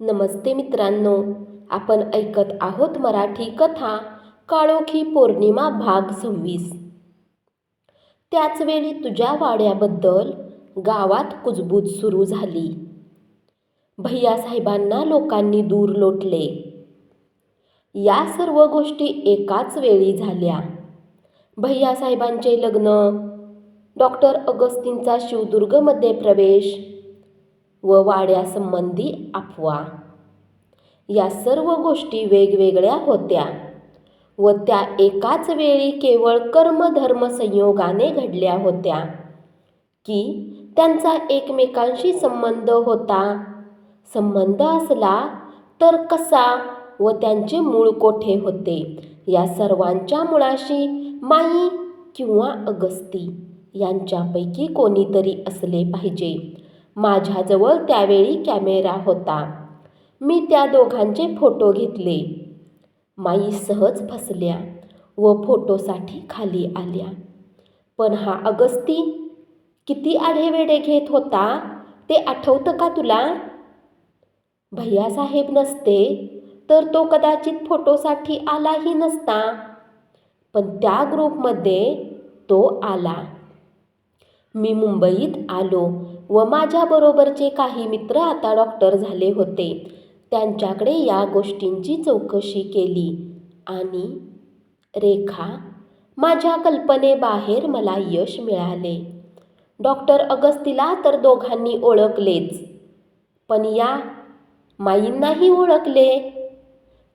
नमस्ते मित्रांनो आपण ऐकत आहोत मराठी कथा काळोखी पौर्णिमा भाग सव्वीस. त्याचवेळी तुझ्या वाड्याबद्दल गावात कुजबूज सुरू झाली. भैयासाहेबांना लोकांनी दूर लोटले. या सर्व गोष्टी एकाच वेळी झाल्या. भैयासाहेबांचे लग्न डॉक्टर अगस्तींचा शिवदुर्गमध्ये प्रवेश व वाड्यासंबंधी अफवा. या सर्व गोष्टी वेगवेगळ्या होत्या व त्या एकाच वेळी केवळ कर्मधर्म संयोगाने घडल्या होत्या. की त्यांचा एकमेकांशी संबंध होता संबंध असला तर कसा व त्यांचे मूळ कोठे होते या सर्वांच्या मुळाशी माई किंवा अगस्ती यांच्यापैकी कोणीतरी असले पाहिजे. माझ्याजवळ त्यावेळी कॅमेरा होता. मी त्या दोघांचे फोटो घेतले. माई सहज फसल्या व फोटोसाठी खाली आल्या. पण हा अगस्ती किती आढेवेढे घेत होता ते आठवतं का तुला? भैयासाहेब नसते तर तो कदाचित फोटोसाठी आलाही नसता. पण त्या ग्रुपमध्ये तो आला. मी मुंबईत आलो. व माझ्याबरोबरचे काही मित्र आता डॉक्टर झाले होते. त्यांच्याकडे या गोष्टींची चौकशी केली. आणि रेखा माझ्या कल्पनेबाहेर मला यश मिळाले. डॉक्टर अगस्तीला तर दोघांनी ओळखलेच. पण या माईंनाही ओळखले.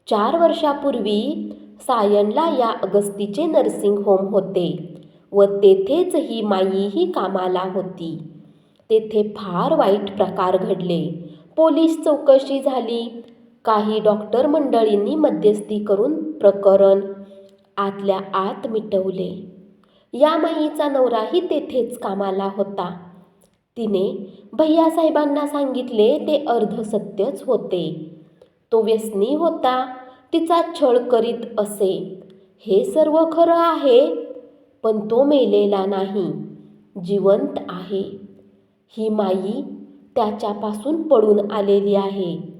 चार वर्षापूर्वी सायनला या अगस्तीचे नर्सिंग होम होते व तेथेच ही माईही कामाला होती. तेथे फार वाईट प्रकार घडले. पोलीस चौकशी झाली. काही डॉक्टर मंडळींनी मध्यस्थी करून प्रकरण आतल्या आत मिटवले. या माईचा नवराही तेथेच कामाला होता. तिने भैयासाहेबांना सांगितले ते अर्धसत्यच होते. तो व्यसनी होता तिचा छळ करीत असे. हे सर्व खरं आहे पण तो मेलेला नाही जिवंत आहे. ही माई त्याच्यापासून पडून आलेली आहे.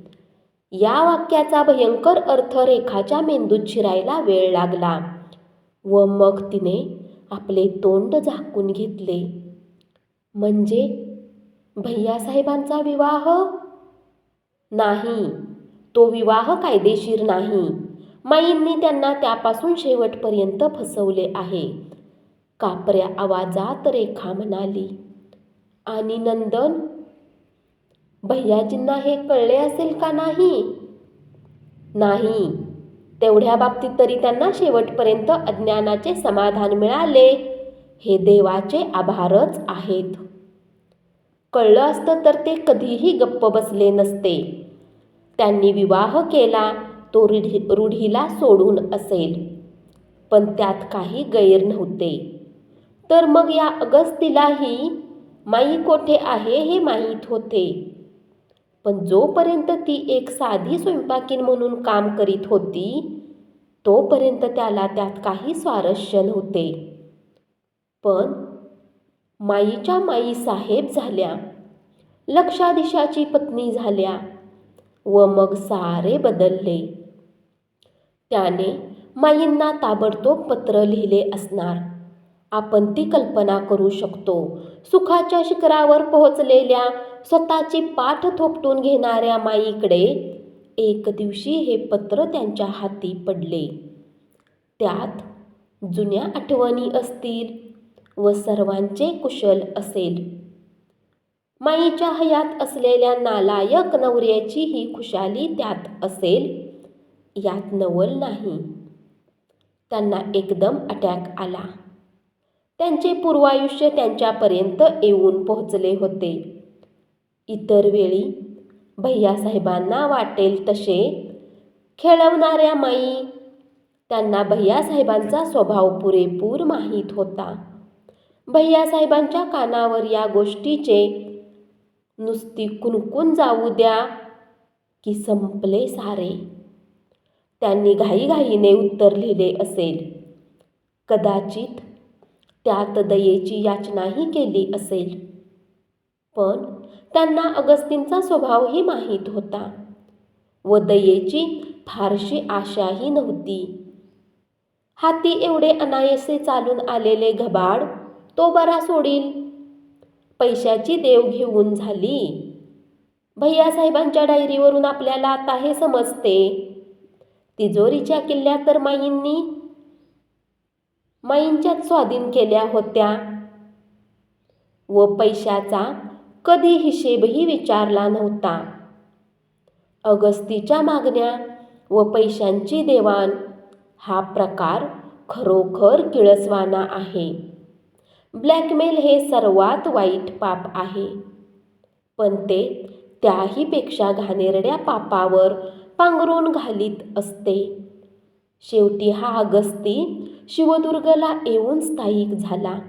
या वाक्याचा भयंकर अर्थ रेखाच्या मेंदूत शिरायला वेळ लागला व मग तिने आपले तोंड झाकून घेतले. म्हणजे भैयासाहेबांचा विवाह? नाही तो विवाह कायदेशीर नाही. माईंनी त्यांना त्यापासून शेवटपर्यंत फसवले आहे. कापऱ्या आवाजात रेखा म्हणाली आणि नंदन भैयाजींना हे कळले असेल का नाही? नाही. तेवढ्या बाबतीत तरी त्यांना शेवटपर्यंत अज्ञानाचे समाधान मिळाले. हे देवाचे आभारच आहेत. कळलं असतं तर ते कधीही गप्प बसले नसते. त्यांनी विवाह केला तो रूढी रूढीला सोडून असेल. पण त्यात काही गैर नव्हते. तर मग या अगस्तीलाही माई कोठे आहे हे माहीत होते. पण जोपर्यंत ती एक साधी स्वयंपाकीन म्हणून काम करीत होती तोपर्यंत त्याला त्यात काही स्वारस्य नव्हते. पण माईच्या माई साहेब झाल्या लक्षाधीशाची पत्नी झाल्या व मग सारे बदलले. त्याने माईंना ताबडतोब पत्र लिहिले असणार. आपण ती कल्पना करू शकतो. सुखाच्या शिखरावर पोहोचलेल्या स्वतःची पाठ थोपटून घेणाऱ्या माईकडे एक दिवशी हे पत्र त्यांच्या हाती पडले. त्यात जुन्या आठवणी असतील व सर्वांचे कुशल असेल. माईच्या हयात असलेल्या नालायक नवऱ्याची ही खुशाली त्यात असेल यात नवल नाही. त्यांना एकदम अटॅक आला. त्यांचे पूर्वायुष्य त्यांच्यापर्यंत येऊन पोहोचले होते. इतर वेळी भैयासाहेबांना वाटेल तसे खेळवणाऱ्या माई त्यांना भैयासाहेबांचा स्वभाव पुरेपूर माहीत होता. भैयासाहेबांच्या कानावर या गोष्टीचे नुसती कुणकून जाऊ द्या की संपले सारे. त्यांनी घाईघाईने उत्तर लिहिले असेल कदाचित त्यात दयेची याचनाही केली असेल. पण त्यांना अगस्तींचा स्वभावही माहीत होता व दयेची फारशी आशाही नव्हती. हाती एवढे अनायसे चालून आलेले घबाड तो बरा सोडील. पैशाची देव घेऊन झाली. भैयासाहेबांच्या डायरीवरून आपल्याला आता हे समजते. तिजोरीच्या किल्ल्या तर माईंनी माईंच्याच स्वाधीन केल्या होत्या. व पैशाचा कधी हिशेबही विचारला नव्हता. अगस्तीच्या मागण्या व पैशांची देवाण हा प्रकार खरोखर किळसवाना आहे. ब्लॅकमेल हे सर्वात वाईट पाप आहे. पण ते त्याहीपेक्षा घाणेरड्या पापावर पांघरून घालीत असते. शेवटी हा अगस्ती शिवदुर्गला येऊन स्थायिक झाला.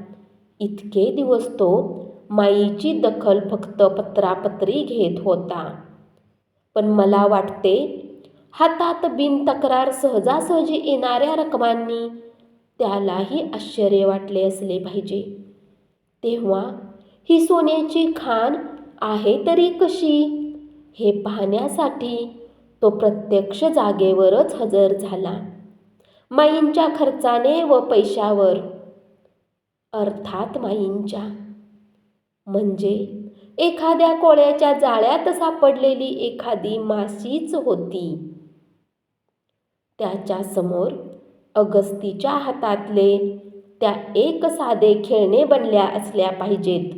इतके दिवस तो माईची दखल फक्त पत्रापत्री घेत होता. पण मला वाटते हातात बिन तक्रार सहजासहजी येणाऱ्या रकमांनी त्यालाही आश्चर्य वाटले असले पाहिजे. तेव्हा ही सोन्याची खाण आहे तरी कशी? हे पाहण्यासाठी तो प्रत्यक्ष जागेवरच हजर झाला. माईंच्या खर्चाने व पैशावर. अर्थात माईंच्या. म्हणजे एखाद्या कोळ्याच्या जाळ्यात सापडलेली एखादी माशीच होती. त्याच्यासमोर अगस्तीच्या हातातले त्या एक साधे खेळणे बनल्या असल्या पाहिजेत.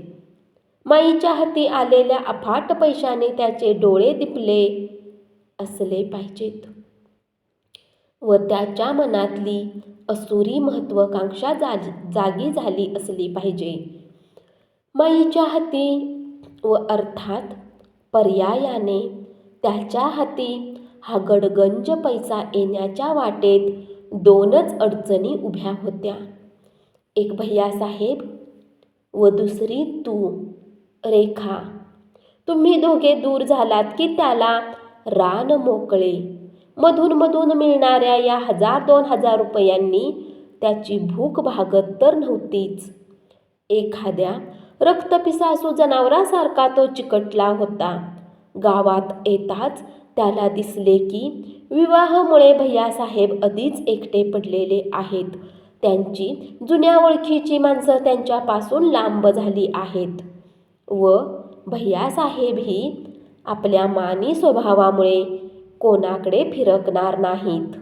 माईच्या हाती आलेल्या अफाट पैशाने त्याचे डोळे दिपले असले पाहिजेत. व त्याच्या मनातली असुरी महत्वाकांक्षा जागी जागी झाली असली पाहिजे. माईच्या हाती व अर्थात पर्यायाने त्याच्या हाती हा गडगंज पैसा येण्याच्या वाटेत दोनच अडचणी उभ्या होत्या. एक भैयासाहेब व दुसरी तू रेखा. तुम्ही दोघे दूर झालात की त्याला रान मोकळे. मधून मधून मिळणाऱ्या या हजार दोन हजार रुपयांनी त्याची भूक भागत तर नव्हतीच. एखाद्या रक्तपिसासू जनावरासारखा तो चिकटला होता. गावात येताच त्याला दिसले की विवाहामुळे भैयासाहेब आधीच एकटे पडलेले आहेत. त्यांची जुन्या ओळखीची माणसं त्यांच्यापासून लांब झाली आहेत. व भैयासाहेबही आपल्या मानी स्वभावामुळे कोणाकडे फिरकणार नाहीत.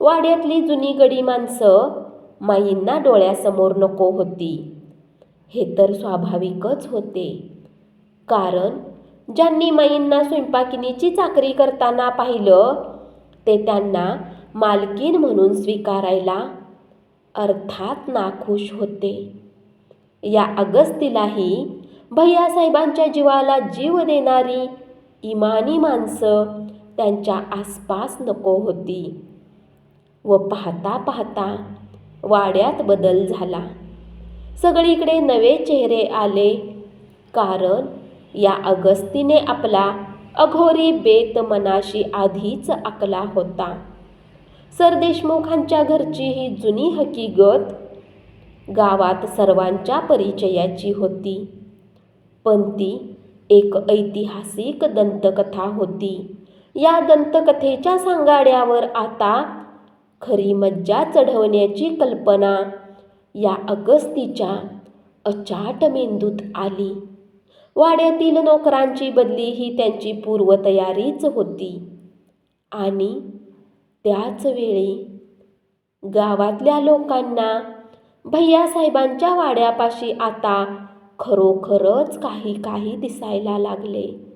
वाड्यातली जुनी गडी माणसं माईंना डोळ्यासमोर नको होती. हे तर स्वाभाविकच होते. कारण ज्यांनी माईंना स्वयंपाकिनीची चाकरी करताना पाहिलं ते त्यांना मालकीन म्हणून स्वीकारायला अर्थात नाखुश होते. या अगस्तीलाही भैयासाहेबांच्या जीवाला जीव देणारी इमानी माणसं त्यांच्या आसपास नको होती. व पाहता पाहता वाड्यात बदल झाला. सगळीकडे नवे चेहरे आले. कारण या अगस्तीने आपला अघोरी बेत मनाशी आधीच आकला होता. सरदेशमुखांच्या घरची ही जुनी हकीकत गावात सर्वांच्या परिचयाची होती. पण ती एक ऐतिहासिक दंतकथा होती. या दंतकथेच्या सांगाड्यावर आता खरी मज्जा चढवण्याची कल्पना. या अगस्तीच्या अचाट मेंदूत आली. वाड्यातील नोकरांची बदली ही त्यांची पूर्वतयारीच होती. आणि त्याच वेळी गावातल्या लोकांना भैयासाहेबांच्या वाड्यापाशी आता खरोखरच काही काही दिसायला लागले.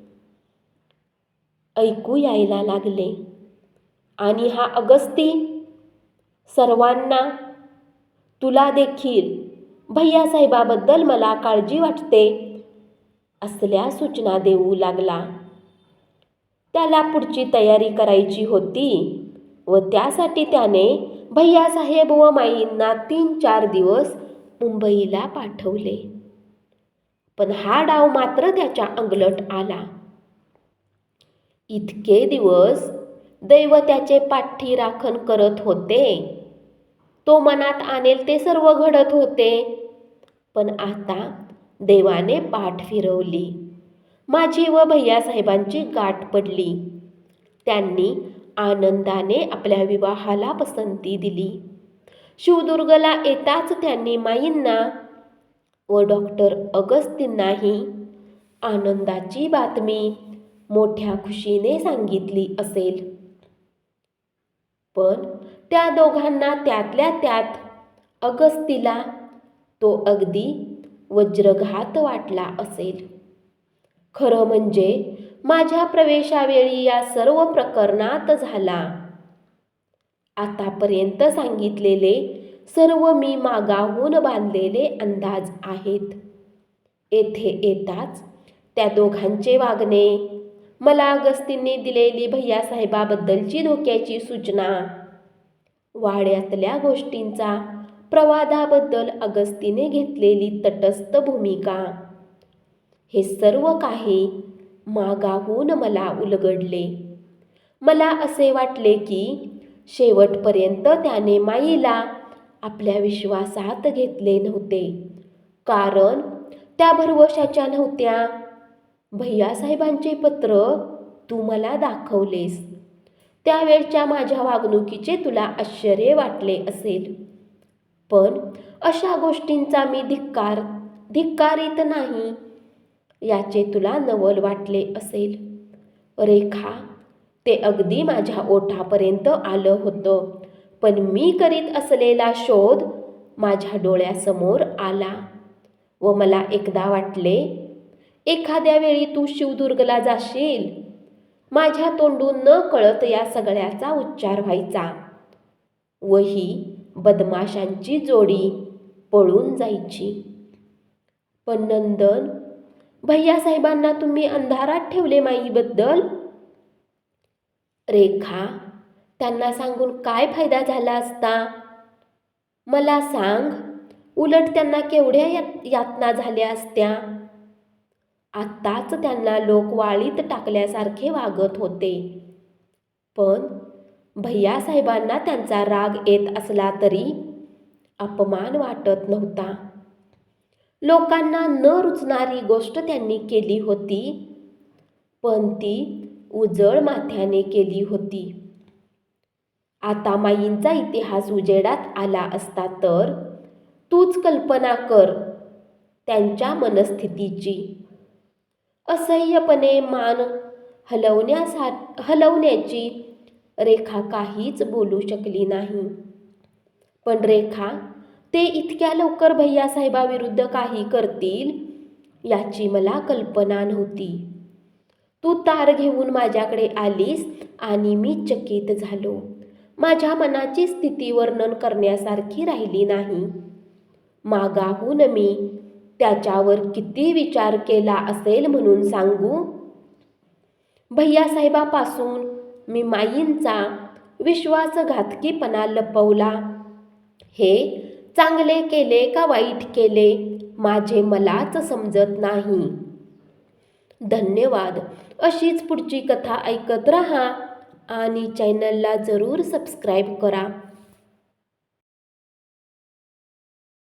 ऐकू यायला लागले. आणि हा अगस्ती सर्वांना तुला देखील भैयासाहेबाबद्दल मला काळजी वाटते असल्या सूचना देऊ लागला. त्याला पुढची तयारी करायची होती व त्यासाठी त्याने भैयासाहेब व माईंना तीन चार दिवस मुंबईला पाठवले. पण हा डाव मात्र त्याच्या अंगलट आला. इतके दिवस दैव त्याचे पाठी राखण करत होते. तो मनात आणेल ते सर्व घडत होते. पण आता देवाने पाठ फिरवली. माझी व भैयासाहेबांची गाठ पडली. त्यांनी आनंदाने आपल्या विवाहाला पसंती दिली. शिवदुर्गला येताच त्यांनी माईंना व डॉक्टर अगस्तींनाही आनंदाची बातमी मोठ्या खुशीने सांगितली असेल. पण त्या दोघांना त्यातल्या त्यात अगस्तीला तो अगदी वज्रघात वाटला असेल. खरं म्हणजे माझ्या प्रवेशावेळी या सर्व प्रकरणात झाला. आतापर्यंत सांगितलेले सर्व मी मागाहून बांधलेले अंदाज आहेत. येथे येताच त्या दोघांचे वागणे मला अगस्तींनी दिलेली भैयासाहेबाबद्दलची धोक्याची सूचना. वाड्यातल्या गोष्टींचा प्रवादाबद्दल अगस्तीने घेतलेली तटस्थ भूमिका. हे सर्व काही मागाहून मला उलगडले. मला असे वाटले की शेवटपर्यंत त्याने माईला आपल्या विश्वासात घेतले नव्हते. कारण त्या भरवशाच्या नव्हत्या. भैयासाहेबांचे पत्र तू मला दाखवलेस. त्यावेळच्या माझ्या वागणुकीचे तुला आश्चर्य वाटले असेल. पण अशा गोष्टींचा मी धिक्कार धिक्कारित नाही याचे तुला नवल वाटले असेल. रेखा ते अगदी माझ्या ओठापर्यंत आलं होतं पण मी करीत असलेला शोध माझ्या डोळ्यासमोर आला व मला एकदा वाटले एखाद्या वेळी तू शिवदुर्गला जाशील. माझ्या तोंडून न कळत या सगळ्याचा उच्चार व्हायचा. व ही बदमाशांची जोडी पळून जायची. पण नंदन भैयासाहेबांना तुम्ही अंधारात ठेवले माईबद्दल? रेखा त्यांना सांगून काय फायदा झाला असता? मला सांग उलट त्यांना केवढ्या यात यातना झाल्या असत्या? आत्ताच त्यांना लोक वाळीत टाकल्यासारखे वागत होते. पण भैयासाहेबांना त्यांचा राग येत असला तरी अपमान वाटत नव्हता. लोकांना न रुचणारी गोष्ट त्यांनी केली होती पण ती उजळ माथ्याने केली होती. आता माईंचा इतिहास उजेडात आला असता तर तूच कल्पना कर त्यांच्या मनस्थितीची. असह्यपणे मान हलवण्यासा हलवण्याची रेखा काहीच बोलू शकली नाही. पण रेखा ते इतक्या लवकर भैयासाहेबाविरुद्ध काही करतील याची मला कल्पना नव्हती. तू तार घेऊन माझ्याकडे आलीस आणि मी चकित झालो. माझ्या मनाची स्थिती वर्णन करण्यासारखी राहिली नाही. मागाहून मी त्याच्यावर किती विचार केला असेल म्हणून सांगू? भैयासाहेबापासून मी माईंचा विश्वासघातकीपणा लपवला. हे चांगले केले का वाईट केले माझे मलाच समजत नाही. धन्यवाद. अशीच पुढची कथा ऐकत रहा आणि चॅनलला जरूर सबस्क्राईब करा.